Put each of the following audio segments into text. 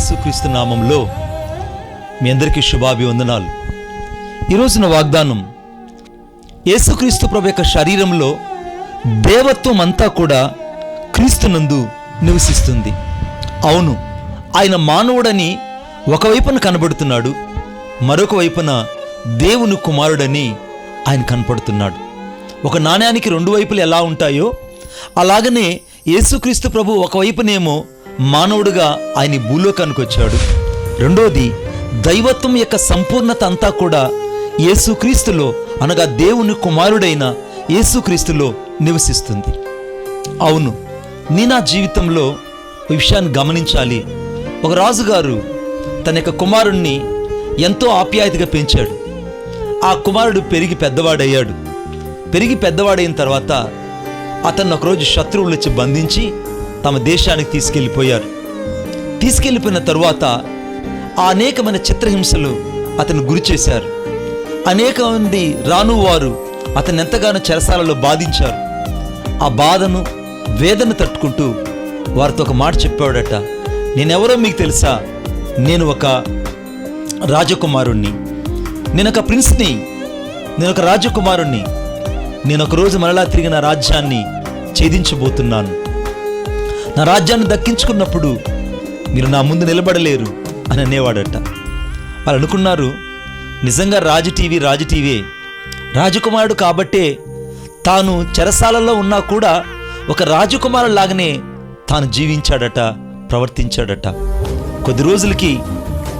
యేసుక్రీస్తు నామంలో మీ అందరికీ శుభాభివందనాలు. ఈరోజున వాగ్దానం యేసుక్రీస్తు ప్రభు యొక్క శరీరంలో దేవత్వం అంతా కూడా క్రీస్తునందు నివసిస్తుంది. అవును ఆయన మానవుడని ఒకవైపున కనబడుతున్నాడు మరొక వైపున దేవుని కుమారుడని ఆయన కనపడుతున్నాడు. ఒక నాణ్యానికి రెండు వైపులు ఎలా ఉంటాయో అలాగనే యేసుక్రీస్తు ప్రభు ఒకవైపునేమో మానవుడుగా ఆయన భూలోకానికి వచ్చాడు. రెండోది దైవత్వం యొక్క సంపూర్ణత అంతా కూడా యేసుక్రీస్తులో అనగా దేవుని కుమారుడైన యేసుక్రీస్తులో నివసిస్తుంది. అవును నీ నా జీవితంలో విషయాన్ని గమనించాలి. ఒక రాజుగారు తన యొక్క కుమారుణ్ణి ఎంతో ఆప్యాయతగా పెంచాడు. ఆ కుమారుడు పెరిగి పెద్దవాడయ్యాడు. పెరిగి పెద్దవాడైన తర్వాత అతన్ని ఒకరోజు శత్రువులు వచ్చి బంధించి తమ దేశానికి తీసుకెళ్ళిపోయారు. తీసుకెళ్ళిపోయిన తరువాత ఆ అనేకమైన చిత్రహింసలు అతను గురి చేశారు. అనేక మంది రాను వారు అతను ఎంతగానో చెరసాలలో బాధించారు. ఆ బాధను వేదన తట్టుకుంటూ వారితో ఒక మాట చెప్పాడట నేనెవరో మీకు తెలుసా? నేను ఒక రాజకుమారుణ్ణి. నేను ఒక ప్రిన్స్ని. నేను ఒక రాజకుమారుణ్ణి. నేను ఒకరోజు మరలా తిరిగిన రాజ్యాన్ని ఛేదించబోతున్నాను. నా రాజ్యాన్ని దక్కించుకున్నప్పుడు మీరు నా ముందు నిలబడలేరు అని అనేవాడట. వాళ్ళు అనుకున్నారు నిజంగా రాజు టీవీ రాజు టీవీ రాజకుమారుడు కాబట్టే తాను చెరసాలలో ఉన్నా కూడా ఒక రాజకుమారులాగానే తాను జీవించాడట ప్రవర్తించాడట. కొద్ది రోజులకి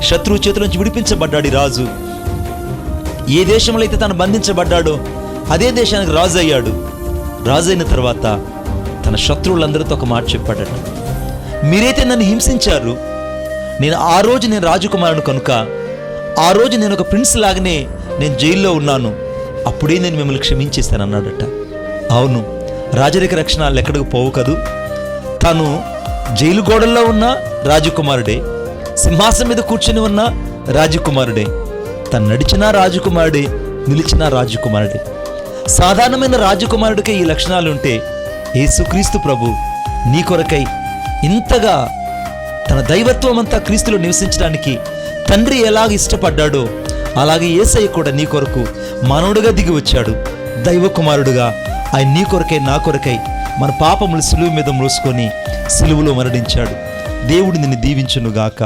శత్రువు చేతుల నుంచి విడిపించబడ్డాడు రాజు. ఏ దేశంలో అయితే తాను బంధించబడ్డాడో అదే దేశానికి రాజు అయ్యాడు. రాజు అయిన తర్వాత తన శత్రువులందరితో ఒక మాట చెప్పాడట. మీరైతే నన్ను హింసించారు. నేను ఆ రోజు నేను రాజకుమారుడు కనుక ఆ రోజు నేను ఒక ప్రిన్స్ లాగానే నేను జైల్లో ఉన్నాను. అప్పుడే నేను మిమ్మల్ని క్షమించేస్తాను అన్నాడట. అవును రాజరిక రక్షణలు ఎక్కడికి పోవు కదూ. తను జైలు గోడల్లో ఉన్న రాజకుమారుడే. సింహాసనం మీద కూర్చుని ఉన్న రాజకుమారుడే. తను నడిచిన రాజకుమారుడే నిలిచిన రాజకుమారుడే. సాధారణమైన రాజకుమారుడికే ఈ లక్షణాలు ఉంటే యేసుక్రీస్తు ప్రభు నీ కొరకై ఇంతగా తన దైవత్వం అంతా క్రీస్తులో నివసించడానికి తండ్రి ఎలాగ ఇష్టపడ్డాడో అలాగే యేసయ్య కూడా నీ కొరకు మానవుడిగా దిగి వచ్చాడు. దైవ కుమారుడుగా ఆయన నీ కొరకై నా కొరకై మన పాపములు సులువు మీద మోసుకొని సిలువులో మరణించాడు. దేవుడు నిన్ను దీవించునుగాక.